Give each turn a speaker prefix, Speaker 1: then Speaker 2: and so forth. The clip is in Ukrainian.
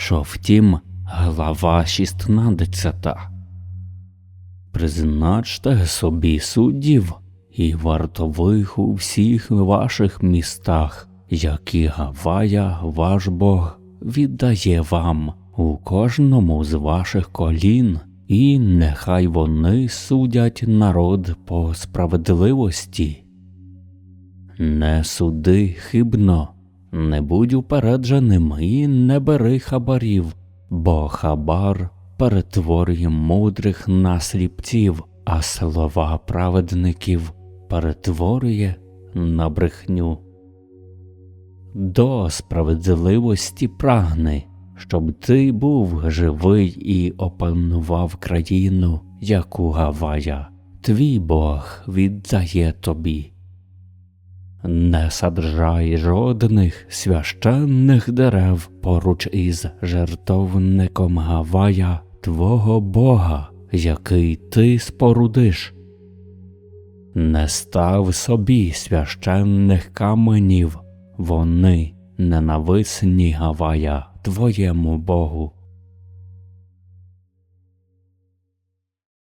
Speaker 1: Що втім, глава 16. Призначте собі суддів і вартових у всіх ваших містах, які Гавая, ваш Бог, віддає вам у кожному з ваших колін, і нехай вони судять народ по справедливості. Не суди хибно, не будь упередженим і не бери хабарів, бо хабар перетворює мудрих на сліпців, а слова праведників перетворює на брехню. До справедливості прагни, щоб ти був живий і опанував країну, яку Гавая, твій Бог віддає тобі. Не саджай жодних священних дерев поруч із жертовником Гавая, твого Бога, який ти спорудиш. Не став собі священних каменів, вони ненависні Гавая, твоєму Богу.